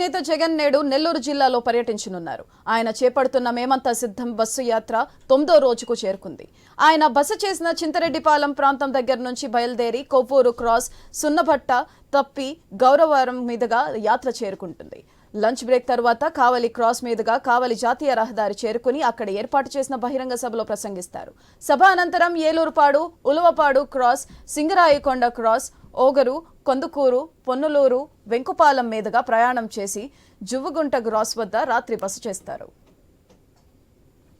నేత జగన్ నేడు నెల్లూరు జిల్లాలో పర్యటించనున్నారు. ఆయన చేపడుతున్న మేమంతా సిద్ధం బస్సు యాత్ర తొమ్మిదో రోజుకు చేరుకుంది. ఆయన బస చేసిన చింతరెడ్డిపాలెం ప్రాంతం దగ్గర నుంచి బయలుదేరి కొవ్వూరు క్రాస్ సున్నభట్ట తప్పి గౌరవరం మీదుగా యాత్ర చేరుకుంటుంది. లంచ్ బ్రేక్ తర్వాత కావలి క్రాస్ మీదుగా కావలి జాతీయ రహదారి చేరుకుని అక్కడ ఏర్పాటు చేసిన బహిరంగ సభలో ప్రసంగిస్తారు. సభ అనంతరం ఏలూరుపాడు ఉలవపాడు క్రాస్ సింగరాయకొండ క్రాస్ ఓగరు కొందుకూరు పొన్నులూరు వెంకుపాలెం మీదుగా ప్రయాణం చేసి జువ్వుగుంట గ్రాస్ వద్ద రాత్రి బస చేస్తారు.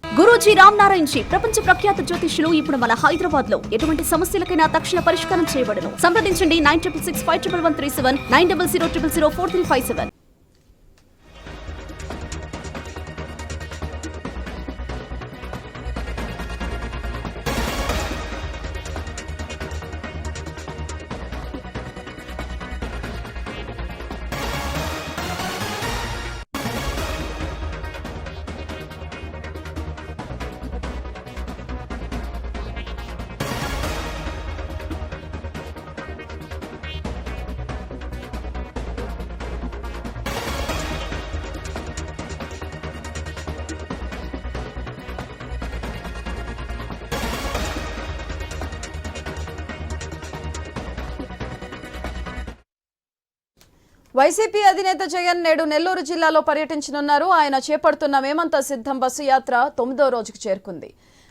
గురూజీ రామ్ నారాయణ్ జీ ప్రపంచ ప్రఖ్యాత జ్యోతిష్యులు ఇప్పుడు మన హైదరాబాద్లో ఎటువంటి సమస్యలకైనా తక్షణ పరిష్కారం చేయబడను. సంప్రదించండి nine triple six five triple one three seven nine double zero triple zero four three five seven. YCP అధినేత జగన్ నేడు నెల్లూరు జిల్లాలో పర్యటించనున్నారు. ఆయన చేపడుతున్న మేమంతా సిద్ధం బస్సు యాత్ర తొమ్మిదో రోజుకు చేరుకుంది.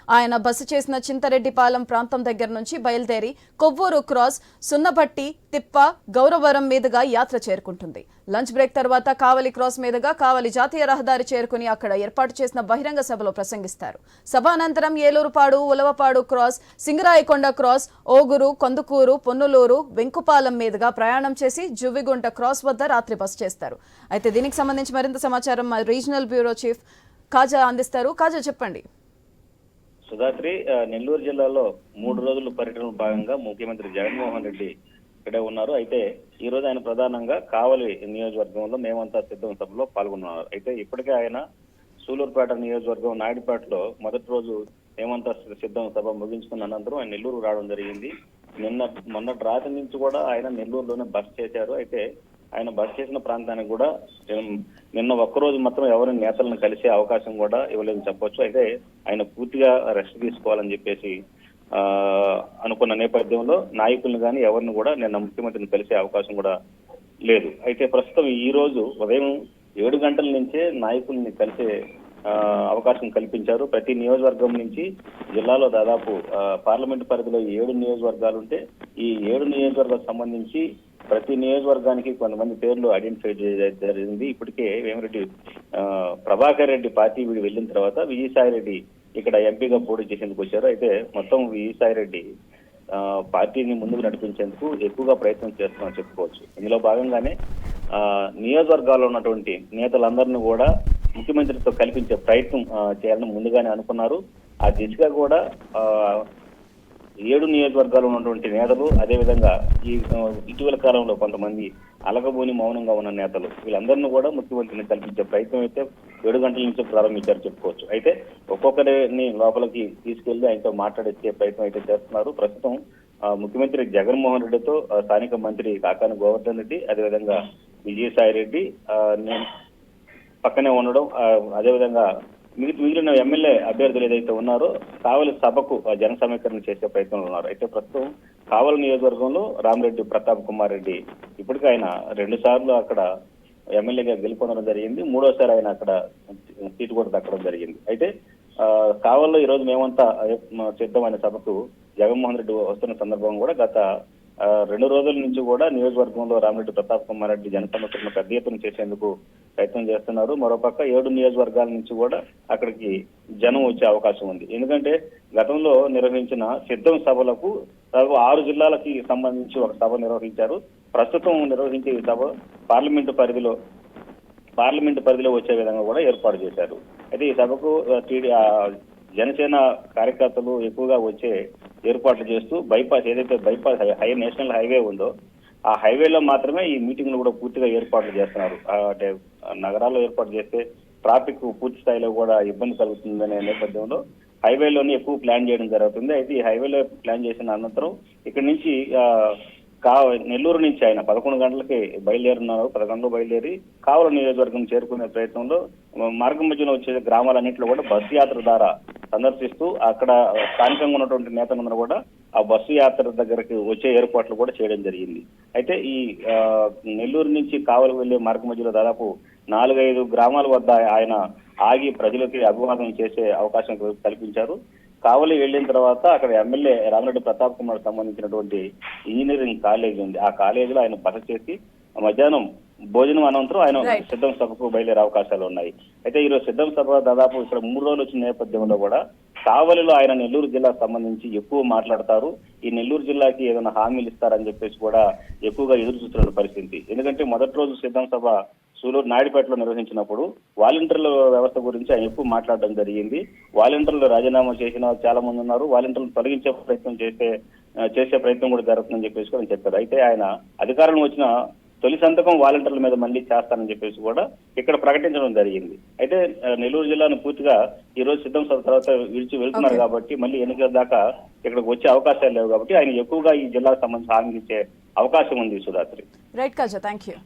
ఆయన బస చేసిన చింతరెడ్డిపాలెం ప్రాంతం దగ్గర నుంచి బయలుదేరి కొవ్వూరు క్రాస్ సున్నబట్టి తిప్ప గౌరవరం మీదుగా యాత్ర చేరుకుంటుంది. లంచ్ బ్రేక్ తర్వాత కావలి క్రాస్ మీదుగా కావలి జాతీయ రహదారి చేరుకుని అక్కడ ఏర్పాటు చేసిన బహిరంగ సభలో ప్రసంగిస్తారు. సభ అనంతరం ఏలూరుపాడు ఉలవపాడు క్రాస్ సింగరాయకొండ క్రాస్ ఓగురు కొందుకూరు పొన్నులూరు వెంకుపాలెం మీదుగా ప్రయాణం చేసి జువ్విగుంట క్రాస్ వద్ద రాత్రి బస చేస్తారు. అయితే దీనికి సంబంధించి మరింత సమాచారం రీజనల్ బ్యూరో చీఫ్ కాజా అందిస్తారు. కాజా చెప్పండి. సుధాత్రి నెల్లూరు జిల్లాలో మూడు రోజుల పర్యటనలో భాగంగా ముఖ్యమంత్రి జగన్మోహన్ రెడ్డి ఇక్కడే ఉన్నారు. అయితే ఈ రోజు ఆయన ప్రధానంగా కావలి నియోజకవర్గంలో మేమంతా సిద్ధం సభలో పాల్గొన్నారు. అయితే ఇప్పటికే ఆయన సూలూరుపేట నియోజకవర్గం నాయుడుపేటలో మొదటి రోజు మేమంతా సిద్ధం సభ ముగించుకున్న అనంతరం ఆయన నెల్లూరు రావడం జరిగింది. నిన్న మొన్నటి రాత్రి నుంచి కూడా ఆయన నెల్లూరులోనే బస్ చేశారు. అయితే ఆయన బస్ చేసిన ప్రాంతానికి కూడా నిన్న- ఒక్కరోజు మాత్రం ఎవరి నేతలను కలిసే అవకాశం కూడా ఇవ్వలేదని చెప్పొచ్చు. అయితే ఆయన పూర్తిగా రెస్ట్ తీసుకోవాలని చెప్పేసి ఆ అనుకున్న నేపథ్యంలో నాయకులను కానీ ఎవరిని కూడా నిన్న ముఖ్యమంత్రిని కలిసే అవకాశం కూడా లేదు. అయితే ప్రస్తుతం ఈ రోజు ఉదయం ఏడు గంటల నుంచే నాయకుల్ని కలిసే అవకాశం కల్పించారు. ప్రతి నియోజకవర్గం నుంచి జిల్లాలో దాదాపు పార్లమెంట్ పరిధిలో ఏడు నియోజకవర్గాలు ఉంటే ఈ ఏడు నియోజకవర్గాలకు సంబంధించి ప్రతి నియోజకవర్గానికి కొంతమంది పేర్లు ఐడెంటిఫై చేయడం జరిగింది. ఇప్పటికే వేమిరెడ్డి ప్రభాకర్ రెడ్డి పార్టీ వీడు వెళ్ళిన తర్వాత విజయసాయి రెడ్డి ఇక్కడ ఎంపీగా పోటీ చేసేందుకు వచ్చారు. అయితే మొత్తం విజయసాయి రెడ్డి పార్టీని ముందుకు నడిపించేందుకు ఎక్కువగా ప్రయత్నం చేస్తున్నామని చెప్పుకోవచ్చు. ఇందులో భాగంగానే నియోజకవర్గాల్లో ఉన్నటువంటి నేతలందరినీ కూడా ముఖ్యమంత్రితో కల్పించే ప్రయత్నం చేయాలని ముందుగానే అనుకున్నారు. ఆ దిశగా కూడా ఏడు నియోజకవర్గాలు ఉన్నటువంటి నేతలు అదేవిధంగా ఈ ఇటీవల కాలంలో కొంతమంది అలగబోని మౌనంగా ఉన్న నేతలు వీళ్ళందరినీ కూడా ముఖ్యమంత్రిని కల్పించే ప్రయత్నం అయితే ఏడు గంటల నుంచి ప్రారంభించారు చెప్పుకోవచ్చు. అయితే ఒక్కొక్కరిని లోపలికి తీసుకెళ్ళి ఆయనతో మాట్లాడించే ప్రయత్నం అయితే చేస్తున్నారు. ప్రస్తుతం ముఖ్యమంత్రి జగన్మోహన్ రెడ్డితో స్థానిక మంత్రి కాకాని గోవర్ధన్ రెడ్డి అదేవిధంగా విజయసాయి రెడ్డి నేను పక్కనే ఉండడం అదేవిధంగా మిగతా మిగిలిన ఎమ్మెల్యే అభ్యర్థులు ఏదైతే ఉన్నారో కావలి సభకు ఆ, జన సమీకరణ చేసే ప్రయత్నంలో ఉన్నారు. అయితే ప్రస్తుతం కావలి నియోజకవర్గంలో రామరెడ్డి ప్రతాప్ కుమార్ రెడ్డి ఇప్పటికీ ఆయన రెండు సార్లు అక్కడ ఎమ్మెల్యేగా గెలుపొందడం జరిగింది. మూడోసారి ఆయన అక్కడ సీటు కూడా దక్కడం జరిగింది. అయితే ఆ, కావల్లో ఈ రోజు మేమంతా సిద్ధమైన సభకు జగన్మోహన్ రెడ్డి వస్తున్న సందర్భం కూడా గత రెండు రోజుల నుంచి కూడా నియోజకవర్గంలో రామరెడ్డి ప్రతాప్ కుమార్ రెడ్డి జన సమస్యలను పెద్ద ఎత్తున చేసేందుకు ప్రయత్నం చేస్తున్నారు. మరోపక్క ఏడు నియోజకవర్గాల నుంచి కూడా అక్కడికి జనం వచ్చే అవకాశం ఉంది. ఎందుకంటే గతంలో నిర్వహించిన సిద్ధం సభలకు ఆరు జిల్లాలకి సంబంధించి ఒక సభ నిర్వహించారు. ప్రస్తుతం నిర్వహించే ఈ సభ పార్లమెంటు పరిధిలో పార్లమెంటు పరిధిలో వచ్చే విధంగా కూడా ఏర్పాటు చేశారు. అయితే ఈ సభకు టీడీ జనసేన కార్యకర్తలు ఎక్కువగా వచ్చే ఏర్పాట్లు చేస్తూ బైపాస్ ఏదైతే bypass high- high national highway ఉందో ఆ హైవేలో మాత్రమే ఈ మీటింగ్లు కూడా పూర్తిగా ఏర్పాట్లు చేస్తున్నారు. అంటే నగరాల్లో ఏర్పాటు చేస్తే ట్రాఫిక్ పూర్తి స్థాయిలో కూడా ఇబ్బంది కలుగుతుందనే నేపథ్యంలో హైవేలోనే ఎక్కువ ప్లాన్ చేయడం జరుగుతుంది. అయితే ఈ హైవేలో ప్లాన్ చేసిన అనంతరం ఇక్కడ నుంచి కా నెల్లూరు నుంచి ఆయన పదకొండు గంటలకి బయలుదేరున్నారు. పదకొండు బయలుదేరి కావల నియోజకవర్గం చేరుకునే ప్రయత్నంలో మార్గం మధ్యలో వచ్చే గ్రామాలన్నింటిలో కూడా బస్సు యాత్ర ద్వారా సందర్శిస్తూ అక్కడ స్థానికంగా ఉన్నటువంటి నేతలందరూ కూడా ఆ బస్సు యాత్ర దగ్గరకు వచ్చే ఏర్పాట్లు కూడా చేయడం జరిగింది. అయితే ఈ నెల్లూరు నుంచి కావలి వెళ్ళే మార్గ మధ్యలో దాదాపు నాలుగైదు గ్రామాల వద్ద ఆయన ఆగి ప్రజలకి అభివాదం చేసే అవకాశం కల్పించారు. కావలి వెళ్ళిన తర్వాత అక్కడ ఎమ్మెల్యే రామిరెడ్డి ప్రతాప్ కుమార్ సంబంధించినటువంటి ఇంజనీరింగ్ కాలేజీ ఉంది. ఆ కాలేజీలో ఆయన బస చేసి మధ్యాహ్నం భోజనం అనంతరం ఆయన. సిద్ధం సభకు బయలుదేరే అవకాశాలు ఉన్నాయి. అయితే ఈరోజు సిద్ధం సభ దాదాపు ఇక్కడ మూడు రోజులు వచ్చిన నేపథ్యంలో కూడా కావలిలో ఆయన నెల్లూరు జిల్లాకు సంబంధించి ఎక్కువ మాట్లాడతారు. ఈ నెల్లూరు జిల్లాకి ఏదైనా హామీలు ఇస్తారని చెప్పేసి కూడా ఎక్కువగా ఎదురు చూస్తున్న పరిస్థితి. ఎందుకంటే మొదటి రోజు సిద్ధం సభ సూలూరు నాయుడుపేటలో నిర్వహించినప్పుడు వాలంటీర్ల వ్యవస్థ గురించి ఆయన ఎక్కువ మాట్లాడడం జరిగింది. వాలంటీర్లు రాజీనామా చేసిన చాలా మంది ఉన్నారు. వాలంటీర్లు తొలగించే ప్రయత్నం చేసే ఆ, చేసే ప్రయత్నం కూడా జరుగుతుందని చెప్పేసి కూడా చెప్పారు. అయితే ఆయన అధికారంలో వచ్చిన తొలి సంతకం వాలంటీర్ల మీద మళ్ళీ చేస్తానని చెప్పేసి కూడా ఇక్కడ ప్రకటించడం జరిగింది. అయితే నెల్లూరు జిల్లాను పూర్తిగా ఈ రోజు సిద్ధం సభ తర్వాత విడిచి వెళ్తున్నారు. కాబట్టి మళ్ళీ ఎన్నికల దాకా ఇక్కడికి వచ్చే అవకాశాలు లేవు కాబట్టి ఆయన ఎక్కువగా ఈ జిల్లాకు సంబంధించి హామీ ఇచ్చే అవకాశం ఉంది Sudhatri right Kaja thank you